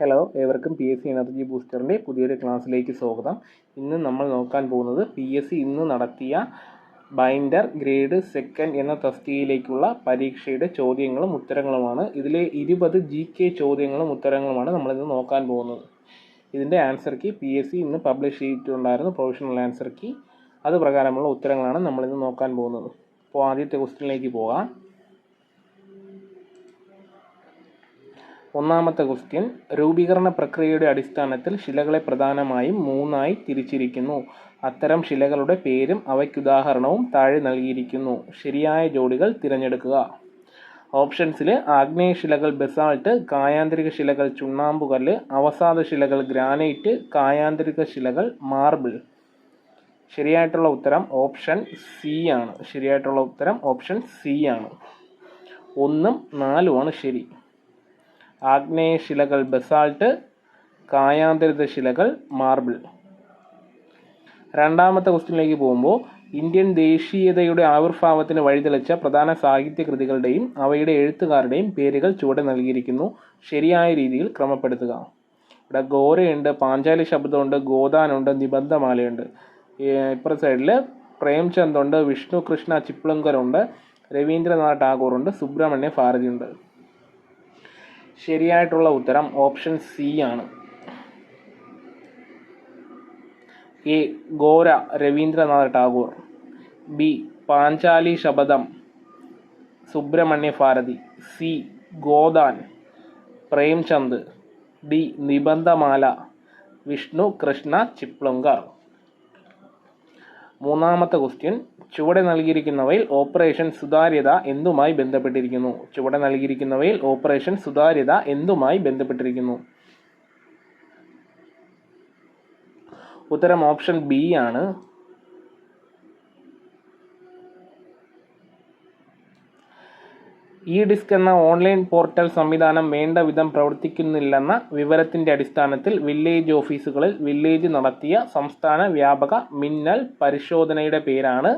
Hello ഏവർക്കും P S C energy ബൂസ്റ്ററിന്റെ പുതിയൊരു ക്ലാസ്സിലേക്ക് സ്വാഗതം. ഇന്ന് നമ്മൾ നോക്കാൻ പോകുന്നത് പി എസ് സി ഇന്ന് നടത്തിയ ബൈൻഡർ ഗ്രേഡ് സെക്കൻഡ് എന്ന തസ്തികയിലേക്കുള്ള പരീക്ഷയുടെ ചോദ്യങ്ങളും ഉത്തരങ്ങളുമാണ്. ഇതിലെ ഇരുപത് ജി കെ ചോദ്യങ്ങളും ഉത്തരങ്ങളുമാണ് നമ്മളിന്ന് നോക്കാൻ പോകുന്നത്. ഇതിന്റെ answer key P S C ഇന്ന് പബ്ലിഷ് ചെയ്തിട്ടുണ്ടായിരുന്നു പ്രൊഫഷണൽ ആൻസർ കീ അത് പ്രകാരമുള്ള ഉത്തരങ്ങളാണ് നമ്മളിന്ന് നോക്കാൻ പോകുന്നത്. അപ്പോൾ ആദ്യത്തെ ക്വസ്റ്റ്യനിലേക്ക് പോകാം. ഒന്നാമത്തെ ക്വസ്റ്റ്യൻ രൂപീകരണ പ്രക്രിയയുടെ അടിസ്ഥാനത്തിൽ ശിലകളെ പ്രധാനമായും മൂന്നായി തിരിച്ചിരിക്കുന്നു. അത്തരം ശിലകളുടെ പേരും അവയ്ക്കുദാഹരണവും താഴെ നൽകിയിരിക്കുന്നു. ശരിയായ ജോഡികൾ തിരഞ്ഞെടുക്കുക. ഓപ്ഷൻസിൽ ആഗ്നേയ ശിലകൾ ബെസാൾട്ട് കായാന്തരിക ശിലകൾ ചുണ്ണാമ്പുകല്ല് അവസാദ ശിലകൾ ഗ്രാനൈറ്റ് കായാന്തരിക ശിലകൾ മാർബിൾ ശരിയായിട്ടുള്ള ഉത്തരം ഓപ്ഷൻ സി ആണ്. ശരിയായിട്ടുള്ള ഉത്തരം ഓപ്ഷൻ സി ആണ്. ഒന്നും നാലുമാണ് ശരി. ആഗ്നേയ ശിലകൾ ബസാൾട്ട് കായാന്തരിത ശിലകൾ മാർബിൾ. രണ്ടാമത്തെ ക്വസ്റ്റ്യനിലേക്ക് പോകുമ്പോൾ ഇന്ത്യൻ ദേശീയതയുടെ ആവിർഭാവത്തിന് വഴിതെളിച്ച പ്രധാന സാഹിത്യ കൃതികളുടെയും അവയുടെ എഴുത്തുകാരുടെയും പേരുകൾ ചുവടെ നൽകിയിരിക്കുന്നു. ശരിയായ രീതിയിൽ ക്രമപ്പെടുത്തുക. ഇവിടെ ഗോരയുണ്ട് പാഞ്ചാലി ശബ്ദമുണ്ട് ഗോദാനുണ്ട് നിബന്ധമാലയുണ്ട്. ഇപ്പുറ സൈഡിൽ പ്രേംചന്ദ് ഉണ്ട് വിഷ്ണു കൃഷ്ണ ചിപ്ലങ്കർ ഉണ്ട് രവീന്ദ്രനാഥ് ടാഗോർ ഉണ്ട് സുബ്രഹ്മണ്യ ഭാരതി ഉണ്ട്. ശരിയായിട്ടുള്ള ഉത്തരം ഓപ്ഷൻ സി ആണ്. A Gora Rabindranath Tagore. B Panchali Sabatham Subramania Bharati. C Godan Premchand. D Nibandhamala Vishnu Krishna Chiplunkar. മൂന്നാമത്തെ ക്വസ്റ്റ്യൻ ചുവടെ നൽകിയിരിക്കുന്നവയിൽ ഓപ്പറേഷൻ സുതാര്യത എന്തുമായി ബന്ധപ്പെട്ടിരിക്കുന്നു? ചുവടെ നൽകിയിരിക്കുന്നവയിൽ ഓപ്പറേഷൻ സുതാര്യത എന്തുമായി ബന്ധപ്പെട്ടിരിക്കുന്നു? ഉത്തരം ഓപ്ഷൻ ബി ആണ്. ഇ ഡിസ്ക് എന്ന ഓൺലൈൻ പോർട്ടൽ സംവിധാനം വേണ്ട വിധം പ്രവർത്തിക്കുന്നില്ലെന്ന വിവരത്തിന്റെ അടിസ്ഥാനത്തിൽ വില്ലേജ് ഓഫീസുകളിൽ വില്ലേജ് നടത്തിയ സംസ്ഥാന വ്യാപക മിന്നൽ പരിശോധനയുടെ പേരാണ്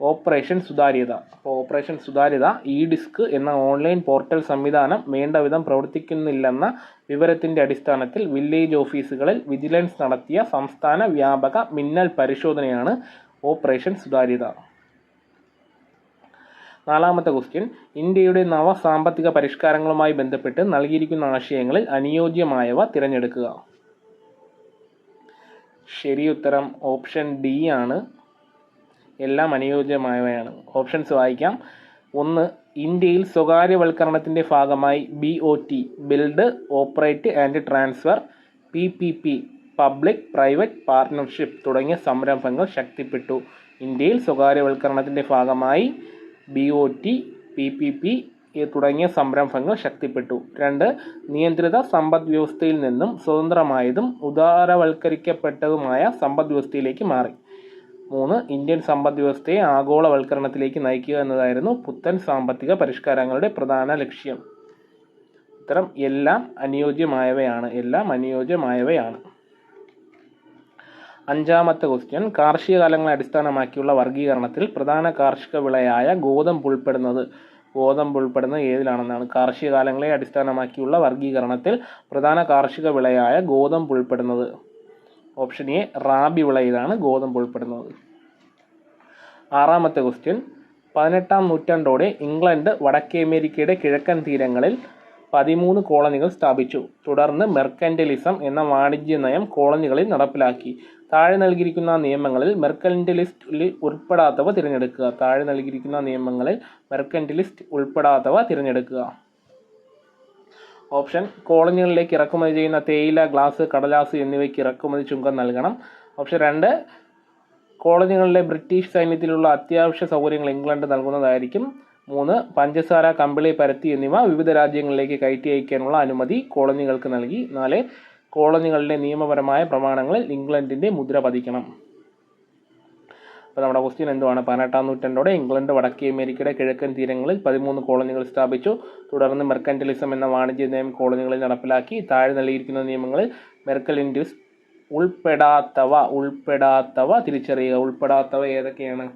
ഓപ്പറേഷൻ സുതാര്യത. അപ്പോൾ ഓപ്പറേഷൻ സുതാര്യത ഇ ഡിസ്ക് എന്ന ഓൺലൈൻ പോർട്ടൽ സംവിധാനം വേണ്ട വിധം പ്രവർത്തിക്കുന്നില്ലെന്ന വിവരത്തിന്റെ അടിസ്ഥാനത്തിൽ വില്ലേജ് ഓഫീസുകളിൽ വിജിലൻസ് നടത്തിയ സംസ്ഥാന വ്യാപക മിന്നൽ പരിശോധനയാണ് ഓപ്പറേഷൻ സുതാര്യത. നാലാമത്തെ ക്വസ്റ്റ്യൻ ഇന്ത്യയുടെ നവ സാമ്പത്തിക പരിഷ്കാരങ്ങളുമായി ബന്ധപ്പെട്ട് നൽകിയിരിക്കുന്ന ആശയങ്ങളിൽ അനുയോജ്യമായവ തിരഞ്ഞെടുക്കുക. ശരി ഉത്തരം ഓപ്ഷൻ ഡി ആണ്. എല്ലാം അനുയോജ്യമായവയാണ്. ഓപ്ഷൻസ് വായിക്കാം. ഒന്ന് ഇന്ത്യയിൽ സ്വകാര്യവൽക്കരണത്തിന്റെ ഭാഗമായി B O T build operate and transfer P P P public private partnership തുടങ്ങിയ സംരംഭങ്ങൾ ശക്തിപ്പെട്ടു. ഇന്ത്യയിൽ സ്വകാര്യവൽക്കരണത്തിന്റെ ഭാഗമായി B O T P P P തുടങ്ങിയ സംരംഭങ്ങൾ ശക്തിപ്പെട്ടു. രണ്ട് നിയന്ത്രിത സമ്പദ് വ്യവസ്ഥയിൽ നിന്നും സ്വതന്ത്രമായതും ഉദാരവൽക്കരിക്കപ്പെട്ടതുമായ സമ്പദ് വ്യവസ്ഥയിലേക്ക് മാറി. മൂന്ന് ഇന്ത്യൻ സമ്പദ് വ്യവസ്ഥയെ ആഗോളവൽക്കരണത്തിലേക്ക് നയിക്കുക എന്നതായിരുന്നു പുത്തൻ സാമ്പത്തിക പരിഷ്കാരങ്ങളുടെ പ്രധാന ലക്ഷ്യം. ഇത്തരം എല്ലാം അനുയോജ്യമായവയാണ്. എല്ലാം അനുയോജ്യമായവയാണ്. അഞ്ചാമത്തെ ക്വസ്റ്റ്യൻ കാർഷിക കാലങ്ങളെ അടിസ്ഥാനമാക്കിയുള്ള വർഗീകരണത്തിൽ പ്രധാന കാർഷിക വിളയായ ഗോതമ്പ് ഉൾപ്പെടുന്നത്. ഗോതമ്പ് ഉൾപ്പെടുന്നത് ഏതിലാണെന്നാണ്. കാർഷിക കാലങ്ങളെ അടിസ്ഥാനമാക്കിയുള്ള വർഗീകരണത്തിൽ പ്രധാന കാർഷിക വിളയായ ഗോതമ്പ് ഉൾപ്പെടുന്നത്. ഓപ്ഷൻ എ റാബി വിളയിലാണ് ഗോതമ്പ് ഉൾപ്പെടുന്നത്. ആറാമത്തെ ക്വസ്റ്റ്യൻ പതിനെട്ടാം നൂറ്റാണ്ടോടെ ഇംഗ്ലണ്ട് വടക്കേ അമേരിക്കയുടെ കിഴക്കൻ തീരങ്ങളിൽ പതിമൂന്ന് കോളനികൾ സ്ഥാപിച്ചു. തുടർന്ന് മെർക്കന്റലിസം എന്ന വാണിജ്യ നയം കോളനികളിൽ നടപ്പിലാക്കി. താഴെ നൽകിയിരിക്കുന്ന നിയമങ്ങളിൽ മെർക്കന്റലിസ്റ്റിൽ ഉൾപ്പെടാത്തവ തിരഞ്ഞെടുക്കുക. താഴെ നൽകിയിരിക്കുന്ന നിയമങ്ങളിൽ മെർക്കന്റലിസ്റ്റ് ഉൾപ്പെടാത്തവ തിരഞ്ഞെടുക്കുക. ഓപ്ഷൻ കോളനികളിലേക്ക് ഇറക്കുമതി ചെയ്യുന്ന തേയില ഗ്ലാസ് കടലാസ് എന്നിവയ്ക്ക് ഇറക്കുമതി ചുങ്കം നൽകണം. ഓപ്ഷൻ രണ്ട് കോളനികളിലെ ബ്രിട്ടീഷ് സൈന്യത്തിലുള്ള അത്യാവശ്യ സൗകര്യങ്ങൾ ഇംഗ്ലണ്ട് നൽകുന്നതായിരിക്കും. മൂന്ന് പഞ്ചസാര കമ്പിളി പരത്തി എന്നിവ വിവിധ രാജ്യങ്ങളിലേക്ക് കയറ്റി അയക്കാനുള്ള അനുമതി കോളനികൾക്ക് നൽകി. നാല് കോളനികളിലെ നിയമപരമായ പ്രമാണങ്ങളിൽ ഇംഗ്ലണ്ടിന്റെ മുദ്ര പതിക്കണം. അപ്പോൾ നമ്മുടെ ക്വസ്റ്റ്യൻ എന്തുവാണ്? പതിനെട്ടാം നൂറ്റാണ്ടോടെ ഇംഗ്ലണ്ട് വടക്കേ അമേരിക്കയുടെ കിഴക്കൻ തീരങ്ങളിൽ പതിമൂന്ന് കോളനികൾ സ്ഥാപിച്ചു. തുടർന്ന് മെർക്കന്റലിസം എന്ന വാണിജ്യ നയം കോളനികളിൽ നടപ്പിലാക്കി. താഴെ നൽകിയിരിക്കുന്ന നിയമങ്ങളിൽ മെർക്കലിൻഡിസ് ഉൾപ്പെടാത്തവ ഉൾപ്പെടാത്തവ തിരിച്ചറിയുക. ഉൾപ്പെടാത്തവ ഏതൊക്കെയാണ്?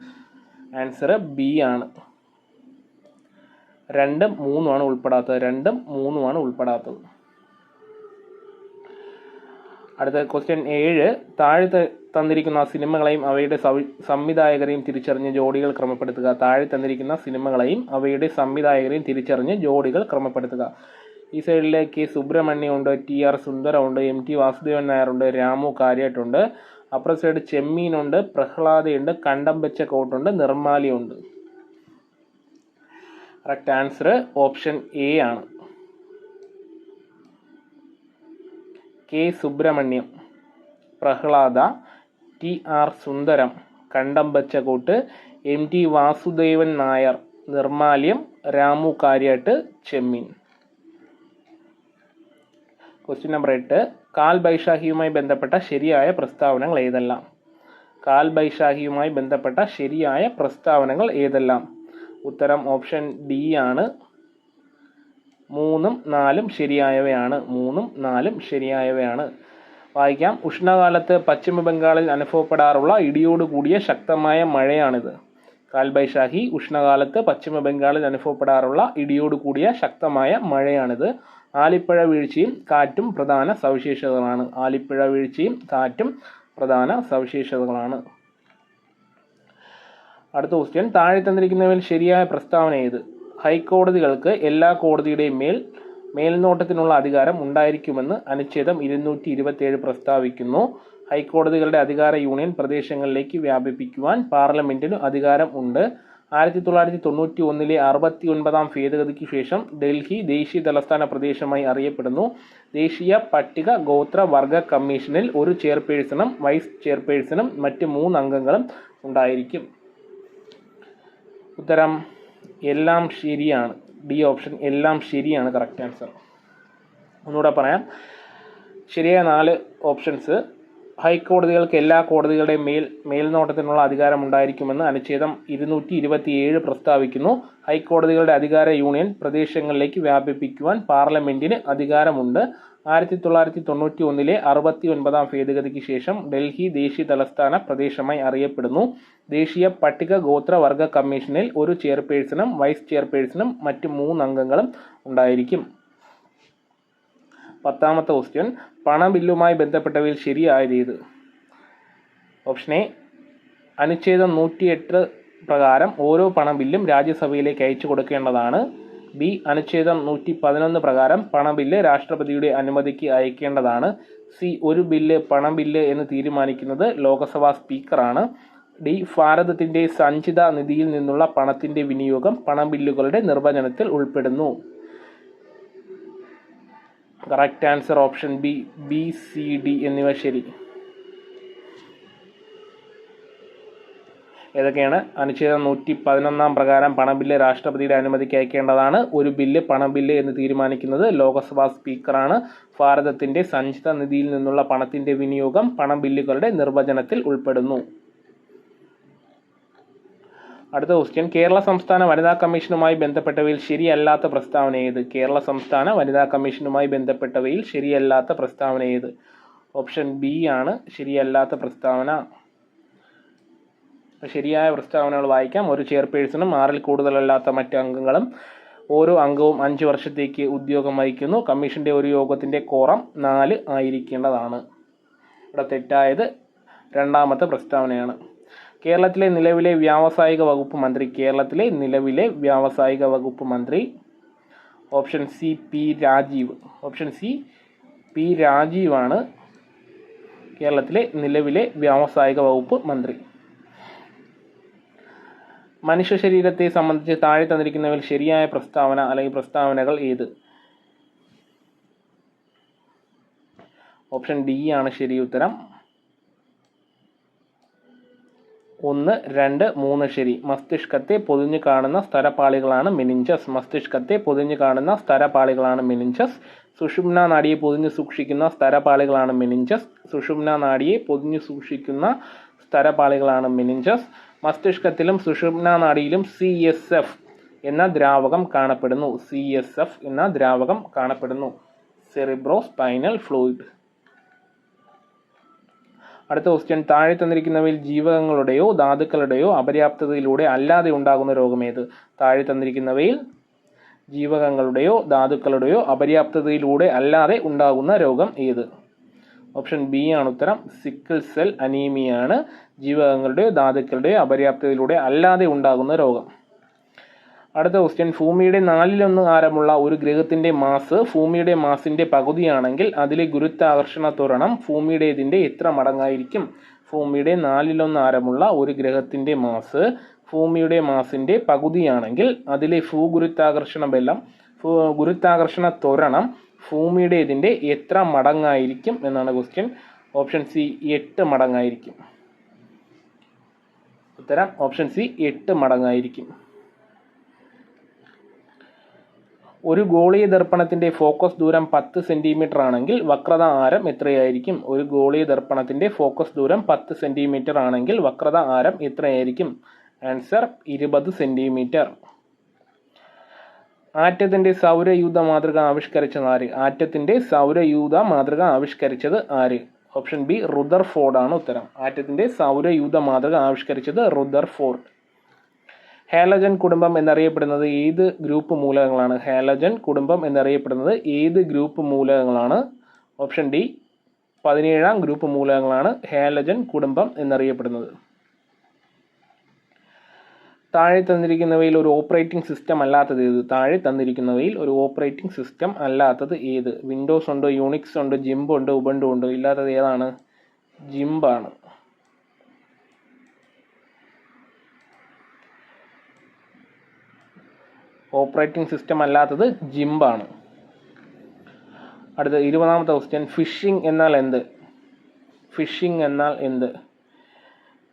ആൻസർ ബി ആണ്. രണ്ടും മൂന്നുമാണ് ഉൾപ്പെടാത്തത്. രണ്ടും മൂന്നുമാണ് ഉൾപ്പെടാത്തത്. അടുത്ത ക്വസ്റ്റ്യൻ ഏഴ്. താഴെ തന്നിരിക്കുന്ന സിനിമകളെയും അവയുടെ സവി- സംവിധായകരെയും തിരിച്ചറിഞ്ഞ് ജോഡികൾ ക്രമപ്പെടുത്തുക. താഴെ തന്നിരിക്കുന്ന സിനിമകളെയും അവയുടെ സംവിധായകരെയും തിരിച്ചറിഞ്ഞ് ജോഡികൾ ക്രമപ്പെടുത്തുക. ഈ സൈഡിൽ കെ സുബ്രഹ്മണ്യമുണ്ട് ടി ആർ സുന്ദരമുണ്ട് എം ടി വാസുദേവൻ നായരുണ്ട് രാമു കാര്യാട്ടുണ്ട് അപ്പുറ സൈഡ് ചെമ്മീനുണ്ട് പ്രഹ്ലാദയുണ്ട് കണ്ടം വെച്ച കോട്ടുണ്ട് നിർമാലിയുണ്ട് കറക്റ്റ് ആൻസർ ഓപ്ഷൻ എ ആണ്. K Subramaniam Prahlada T. R. Sundaram Kandam Bachakottu M. T. Vasudevan Nair Nirmalyam Ramu Kariat Chemmeen. Question number എട്ട്. കാൽ ബൈഷാഹിയുമായി ബന്ധപ്പെട്ട ശരിയായ പ്രസ്താവനകൾ ഏതെല്ലാം? കാൽ ബൈഷാഹിയുമായി ബന്ധപ്പെട്ട ശരിയായ പ്രസ്താവനകൾ ഏതെല്ലാം? ഉത്തരം ഓപ്ഷൻ ഡി ആണ്. മൂന്നും നാലും ശരിയായവയാണ്. മൂന്നും നാലും ശരിയായവയാണ്. വായിക്കാം. ഉഷ്ണകാലത്ത് പശ്ചിമ ബംഗാളിൽ അനുഭവപ്പെടാറുള്ള ഇടിയോട് കൂടിയ ശക്തമായ മഴയാണിത്. കാൽബൈശാഹി ഉഷ്ണകാലത്ത് പശ്ചിമ ബംഗാളിൽ അനുഭവപ്പെടാറുള്ള ഇടിയോട് കൂടിയ ശക്തമായ മഴയാണിത്. ആലിപ്പഴ വീഴ്ചയും കാറ്റും പ്രധാന സവിശേഷതകളാണ്. ആലിപ്പഴ വീഴ്ചയും കാറ്റും പ്രധാന സവിശേഷതകളാണ്. അടുത്ത ക്വസ്റ്റ്യൻ താഴെ തന്നിരിക്കുന്നവയിൽ ശരിയായ പ്രസ്താവന ഏത്? ഹൈക്കോടതികൾക്ക് എല്ലാ കോടതിയുടെയും മേൽ മേൽനോട്ടത്തിനുള്ള അധികാരം ഉണ്ടായിരിക്കുമെന്ന് അനുച്ഛേദം ഇരുന്നൂറ്റി ഇരുപത്തിയേഴ് പ്രസ്താവിക്കുന്നു. ഹൈക്കോടതികളുടെ അധികാര യൂണിയൻ പ്രദേശങ്ങളിലേക്ക് വ്യാപിപ്പിക്കുവാൻ പാർലമെന്റിന് അധികാരം ഉണ്ട്. ആയിരത്തി തൊള്ളായിരത്തി തൊണ്ണൂറ്റി ഒന്നിലെ അറുപത്തി ഒൻപതാം ഭേദഗതിക്ക് ശേഷം ഡൽഹി ദേശീയ തലസ്ഥാന പ്രദേശമായി അറിയപ്പെടുന്നു. ദേശീയ പട്ടിക ഗോത്ര വർഗ കമ്മീഷനിൽ ഒരു ചെയർപേഴ്സണും വൈസ് ചെയർപേഴ്സണും മറ്റ് മൂന്ന് അംഗങ്ങളും ഉണ്ടായിരിക്കും. ഉത്തരം എല്ലാം ശരിയാണ്. ഡി ഓപ്ഷൻ എല്ലാം ശരിയാണ്. കറക്റ്റ് ആൻസർ ഒന്നുകൂടെ പറയാം. ശരിയായ നാല് ഓപ്ഷൻസ് ഹൈക്കോടതികൾക്ക് എല്ലാ കോടതികളുടെയും മേൽ മേൽനോട്ടത്തിനുള്ള അധികാരം ഉണ്ടായിരിക്കുമെന്ന് അനുച്ഛേദം ഇരുന്നൂറ്റി ഇരുപത്തിയേഴ് പ്രസ്താവിക്കുന്നു. ഹൈക്കോടതികളുടെ അധികാര യൂണിയൻ പ്രദേശങ്ങളിലേക്ക് വ്യാപിപ്പിക്കുവാൻ പാർലമെന്റിന് അധികാരമുണ്ട്. ആയിരത്തി തൊള്ളായിരത്തി തൊണ്ണൂറ്റി ഒന്നിലെ അറുപത്തി ഒൻപതാം ഭേദഗതിക്ക് ശേഷം ഡൽഹി ദേശീയ തലസ്ഥാന പ്രദേശമായി അറിയപ്പെടുന്നു. ദേശീയ പട്ടിക ഗോത്ര വർഗ കമ്മീഷനിൽ ഒരു ചെയർപേഴ്സണും വൈസ് ചെയർപേഴ്സണും മറ്റ് മൂന്ന് അംഗങ്ങളും ഉണ്ടായിരിക്കും. പത്താമത്തെ ക്വസ്റ്റ്യൻ പണബില്ലുമായി ബന്ധപ്പെട്ടവയിൽ ശരിയായത് ഏത്? ഓപ്ഷൻ എ അനുച്ഛേദം നൂറ്റിയെട്ട് പ്രകാരം ഓരോ പണബില്ലും രാജ്യസഭയിലേക്ക് അയച്ചു കൊടുക്കേണ്ടതാണ്. ബി അനുച്ഛേദം നൂറ്റി പതിനൊന്ന് പ്രകാരം പണബില്ല് രാഷ്ട്രപതിയുടെ അനുമതിക്ക് അയക്കേണ്ടതാണ്. സി ഒരു ബില്ല് പണബില്ല് എന്ന് തീരുമാനിക്കുന്നത് ലോക്സഭാ സ്പീക്കറാണ്. ഡി ഭാരതത്തിന്റെ സഞ്ചിത നിധിയിൽ നിന്നുള്ള പണത്തിന്റെ വിനിയോഗം പണബില്ലുകളുടെ നിർവചനത്തിൽ ഉൾപ്പെടുന്നു. Correct answer option B B C D എന്നിവ ശരി. ഏതൊക്കെയാണ്? അനുച്ഛേദം നൂറ്റി പതിനൊന്നാം പ്രകാരം പണബില്ല് രാഷ്ട്രപതിയുടെ അനുമതിക്ക് അയക്കേണ്ടതാണ്. ഒരു ബില്ല് പണബില്ല് എന്ന് തീരുമാനിക്കുന്നത് ലോക്സഭാ സ്പീക്കറാണ്. ഭാരതത്തിന്റെ സഞ്ചിത നിധിയിൽ നിന്നുള്ള പണത്തിന്റെ വിനിയോഗം പണബില്ലുകളുടെ നിർവചനത്തിൽ ഉൾപ്പെടുന്നു. അടുത്ത ക്വസ്റ്റ്യൻ കേരള സംസ്ഥാന വനിതാ കമ്മീഷനുമായി ബന്ധപ്പെട്ടവയിൽ ശരിയല്ലാത്ത പ്രസ്താവന ഏത്? കേരള സംസ്ഥാന വനിതാ കമ്മീഷനുമായി ബന്ധപ്പെട്ടവയിൽ ശരിയല്ലാത്ത പ്രസ്താവന ഏത്? ഓപ്ഷൻ ബി ആണ് ശരിയല്ലാത്ത പ്രസ്താവന. ശരിയായ പ്രസ്താവനകൾ വായിക്കാം. ഒരു ചെയർപേഴ്സണും ആറിൽ കൂടുതലല്ലാത്ത മറ്റ് അംഗങ്ങളും ഓരോ അംഗവും അഞ്ച് വർഷത്തേക്ക് ഉദ്യോഗം വഹിക്കുന്നു. കമ്മീഷന്റെ ഒരു യോഗത്തിന്റെ കോറം നാല് ആയിരിക്കേണ്ടതാണ്. ഇവിടെ തെറ്റായത് രണ്ടാമത്തെ പ്രസ്താവനയാണ്. കേരളത്തിലെ നിലവിലെ വ്യാവസായിക വകുപ്പ് മന്ത്രി കേരളത്തിലെ നിലവിലെ വ്യാവസായിക വകുപ്പ് മന്ത്രി option C P Rajeev. Option C P രാജീവാണ് കേരളത്തിലെ നിലവിലെ വ്യാവസായിക വകുപ്പ് മന്ത്രി. മനുഷ്യ ശരീരത്തെ സംബന്ധിച്ച് താഴെ തന്നിരിക്കുന്നവയിൽ ശരിയായ പ്രസ്താവന അല്ലെങ്കിൽ പ്രസ്താവനകൾ ഏത്? ഓപ്ഷൻ ഡി ആണ് ശരി ഉത്തരം. ഒന്ന് രണ്ട് മൂന്ന് ശരി. മസ്തിഷ്കത്തെ പൊതിഞ്ഞു കാണുന്ന സ്ഥലപാളികളാണ് മെനിഞ്ചസ്. മസ്തിഷ്കത്തെ പൊതിഞ്ഞു കാണുന്ന സ്ഥലപാളികളാണ് മെനിഞ്ചസ്. സുഷുമ്ന നാടിയെ പൊതിഞ്ഞു സൂക്ഷിക്കുന്ന സ്ഥലപാളികളാണ് മെനിഞ്ചസ്. സുഷുമ്ന നാടിയെ പൊതിഞ്ഞു സൂക്ഷിക്കുന്ന സ്ഥലപാളികളാണ് മെനിഞ്ചസ്. മസ്തിഷ്കത്തിലും സുഷുമ്ന നാഡിയിലും സി എസ് എഫ് എന്ന ദ്രാവകം കാണപ്പെടുന്നു. സി എസ് എഫ് എന്ന ദ്രാവകം കാണപ്പെടുന്നു. സെറിബ്രോ സ്പൈനൽ ഫ്ലൂയിഡ് അടുത്ത ക്വസ്റ്റ്യൻ താഴെ തന്നിരിക്കുന്നവയിൽ ജീവകങ്ങളുടെയോ ധാതുക്കളുടെയോ അപര്യാപ്തതയിലൂടെ അല്ലാതെ ഉണ്ടാകുന്ന രോഗമേത്? താഴെ തന്നിരിക്കുന്നവയിൽ ജീവകങ്ങളുടെയോ ധാതുക്കളുടെയോ അപര്യാപ്തതയിലൂടെ അല്ലാതെ ഉണ്ടാകുന്ന രോഗം ഏത്? ഓപ്ഷൻ ബി ആണ് ഉത്തരം. സിക്കിൾ സെൽ അനീമിയാണ് ജീവകങ്ങളുടെ ധാതുക്കളുടെയോ അപര്യാപ്തതയിലൂടെ അല്ലാതെ ഉണ്ടാകുന്ന രോഗം. അടുത്ത ക്വസ്റ്റ്യൻ ഭൂമിയുടെ നാലിലൊന്ന് ആരമുള്ള ഒരു ഗ്രഹത്തിന്റെ മാസ് ഭൂമിയുടെ മാസിന്റെ പകുതിയാണെങ്കിൽ അതിലെ ഗുരുത്വാകർഷണ ത്വരണം ഭൂമിയുടേതിന്റെ എത്ര മടങ്ങായിരിക്കും? ഭൂമിയുടെ നാലിലൊന്ന് ആരമുള്ള ഒരു ഗ്രഹത്തിന്റെ മാസ് ഭൂമിയുടെ മാസിന്റെ പകുതിയാണെങ്കിൽ അതിലെ ഭൂഗുരുത്വാകർഷണ ബലം ഗുരുത്വാകർഷണ ത്വരണം ഭൂമിയുടേതിന്റെ എത്ര മടങ്ങായിരിക്കും എന്നാണ് ക്വസ്റ്റ്യൻ ഓപ്ഷൻ സി എട്ട് മടങ്ങായിരിക്കും. ഉത്തരം ഓപ്ഷൻ സി എട്ട് മടങ്ങായിരിക്കും. ഒരു ഗോളീയ ദർപ്പണത്തിന്റെ ഫോക്കസ് ദൂരം പത്ത് സെന്റിമീറ്റർ ആണെങ്കിൽ വക്രത ആരം എത്രയായിരിക്കും? ഒരു ഗോളീയ ദർപ്പണത്തിന്റെ ഫോക്കസ് ദൂരം പത്ത് സെന്റിമീറ്റർ ആണെങ്കിൽ വക്രത ആരം എത്രയായിരിക്കും? ആൻസർ ഇരുപത് സെന്റിമീറ്റർ ആറ്റത്തിന്റെ സൗരയൂഥ മാതൃക ആവിഷ്കരിച്ചത് ആര്? ആറ്റത്തിന്റെ സൗരയൂഥ മാതൃക ആവിഷ്കരിച്ചത് ആര്? ഓപ്ഷൻ ബി റുദർഫോർഡ് ആണ് ഉത്തരം. ആറ്റത്തിന്റെ സൗരയൂഥ മാതൃക ആവിഷ്കരിച്ചത് റുദർഫോർഡ്. ഹാലജൻ കുടുംബം എന്നറിയപ്പെടുന്നത് ഏത് ഗ്രൂപ്പ് മൂലകങ്ങളാണ്? ഹാലജൻ കുടുംബം എന്നറിയപ്പെടുന്നത് ഏത് ഗ്രൂപ്പ് മൂലകങ്ങളാണ്? ഓപ്ഷൻ ഡി പതിനേഴാം ഗ്രൂപ്പ് മൂലകങ്ങളാണ് ഹാലജൻ കുടുംബം എന്നറിയപ്പെടുന്നത്. താഴെ തന്നിരിക്കുന്നവയിൽ ഒരു ഓപ്പറേറ്റിംഗ് സിസ്റ്റം അല്ലാത്തത് ഏത്? താഴെ തന്നിരിക്കുന്നവയിൽ ഒരു ഓപ്പറേറ്റിംഗ് സിസ്റ്റം അല്ലാത്തത് ഏത്? വിൻഡോസ് ഉണ്ട് യൂണിക്സ് ഉണ്ട് ജിംബ് ഉണ്ട് ഉബണ്ടു ഉണ്ട്? ഇല്ലാത്തത് ഏതാണ്? ജിംബാണ് ഓപ്പറേറ്റിംഗ് സിസ്റ്റം അല്ലാത്തത് ജിംബാണ് അടുത്ത ഇരുപതാമത്തെ ക്വസ്റ്റ്യൻ ഫിഷിംഗ് എന്നാൽ എന്ത്? ഫിഷിംഗ് എന്നാൽ എന്ത്?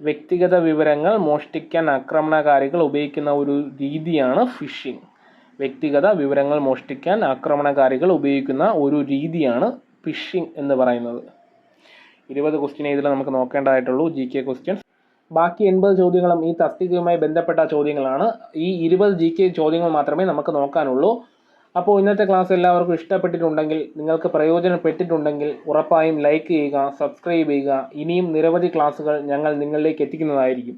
വ്യക്തിഗത വിവരങ്ങൾ മോഷ്ടിക്കാൻ ആക്രമണകാരികൾ ഉപയോഗിക്കുന്ന ഒരു രീതിയാണ് ഫിഷിംഗ് വ്യക്തിഗത വിവരങ്ങൾ മോഷ്ടിക്കാൻ ആക്രമണകാരികൾ ഉപയോഗിക്കുന്ന ഒരു രീതിയാണ് ഫിഷിംഗ് എന്ന് പറയുന്നത്. ഇരുപത് ക്വസ്റ്റ്യൻ ഇതിൽ നമുക്ക് നോക്കേണ്ടതായിട്ടുള്ളൂ. ജി കെ ക്വസ്റ്റ്യൻസ് ബാക്കി എൺപത് ചോദ്യങ്ങളും ഈ തസ്തികയുമായി ബന്ധപ്പെട്ട ചോദ്യങ്ങളാണ്. ഈ ഇരുപത് ജി കെ ചോദ്യങ്ങൾ മാത്രമേ നമുക്ക് നോക്കാനുള്ളൂ. അപ്പോൾ ഇന്നത്തെ ക്ലാസ് എല്ലാവർക്കും ഇഷ്ടപ്പെട്ടിട്ടുണ്ടെങ്കിൽ നിങ്ങൾക്ക് പ്രയോജനപ്പെട്ടിട്ടുണ്ടെങ്കിൽ ഉറപ്പായും ലൈക്ക് ചെയ്യുക സബ്സ്ക്രൈബ് ചെയ്യുക. ഇനിയും നിരവധി ക്ലാസ്സുകൾ ഞങ്ങൾ നിങ്ങളിലേക്ക് എത്തിക്കുന്നതായിരിക്കും.